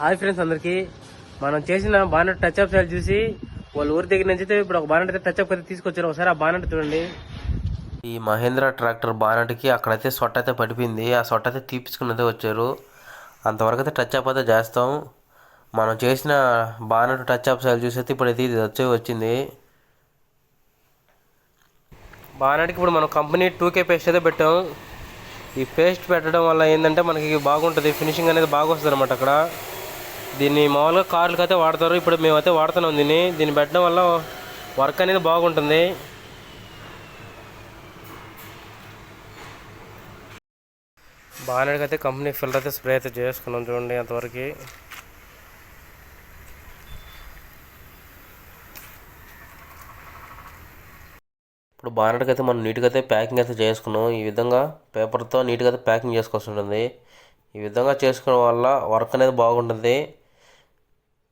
Hi friends అందరికి. మనం చేసిన బానెట్ టచ్ అప్ స్టైల్ చూసి వాళ్ళ ఊరి దగ్గర నుంచి అయితే ఇప్పుడు ఒక బానెట్ అయితే టచ్ అప్ అయితే తీసుకొచ్చారు. ఒకసారి ఆ బానెట్ చూడండి. ఈ మహేంద్ర ట్రాక్టర్ బానెట్కి అక్కడైతే సొట్ట అయితే పడిపోయింది. ఆ సొట్ట అయితే తీపించుకున్నదే వచ్చారు. అంతవరకు అయితే టచ్ అప్ అయితే చేస్తాం. మనం చేసిన బానెట్ టచ్ అప్ స్టైల్ చూసి అయితే ఇప్పుడు అయితే ఇది వచ్చే వచ్చింది. బానెట్కి ఇప్పుడు మనం కంపెనీ టూ కే పేస్ట్ అయితే పెట్టాం. ఈ పేస్ట్ పెట్టడం వల్ల ఏంటంటే మనకి బాగుంటుంది. ఫినిషింగ్ అనేది బాగా వస్తుంది అనమాట అక్కడ. దీన్ని మామూలుగా కార్లకు అయితే వాడతారు. ఇప్పుడు మేమైతే వాడుతున్నాం దీన్ని. దీన్ని పెట్టడం వల్ల వర్క్ అనేది బాగుంటుంది. బాగానే అయితే కంపెనీ ఫిల్టర్ అయితే స్ప్రే అయితే చేసుకున్నాం చూడండి అంతవరకు. ఇప్పుడు బానెట్కి అయితే మనం నీట్గా అయితే ప్యాకింగ్ అయితే చేసుకున్నాం. ఈ విధంగా పేపర్తో నీట్గా అయితే ప్యాకింగ్ చేసుకోవాల్సి ఉంటుంది ఈ విధంగా చేసుకోవడం వల్ల వర్క్ అనేది బాగుంటుంది.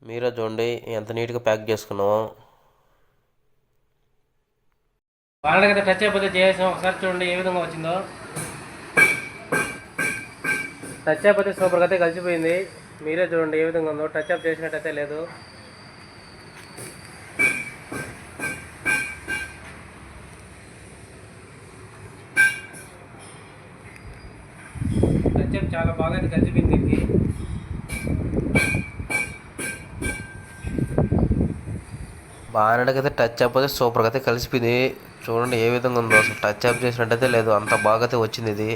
మీరే చూడండి ఎంత నీట్గా ప్యాక్ చేసుకున్నామో. బానెట్కి అయితే టచ్ అయిపోతే చేసాం ఒకసారి చూడండి ఏ విధంగా వచ్చిందో. టచ్ అయిపోతే సూపర్గా అయితే కలిసిపోయింది. మీరే చూడండి ఏ విధంగా ఉందో. టచ్ అప్ చేసినట్టయితే లేదు. టచ్ అప్ చాలా బాగా అయితే కలిసిపోయింది దీనికి. బాగానైతే టచ్ అప్ అయితే సూపర్గా అయితే కలిసిపోయింది. చూడండి ఏ విధంగా ఉందో అసలు టచ్ అప్ చేసినట్టయితే లేదు. అంత బాగా అయితే వచ్చింది ఇది.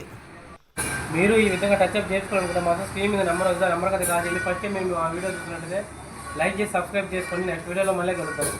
మీరు ఈ విధంగా టచ్ అప్ చేసుకోవాలనుకుంటే మాత్రం స్క్రీన్ మీద నెంబర్ వస్తుంది నెంబర్ కదా కాదు ఫస్ట్ మీరు ఆ వీడియో చూసినట్టయితే లైక్ చేసి సబ్స్క్రైబ్ చేసుకోండి. నెక్స్ట్ వీడియోలో మళ్ళీ కలుగుతారు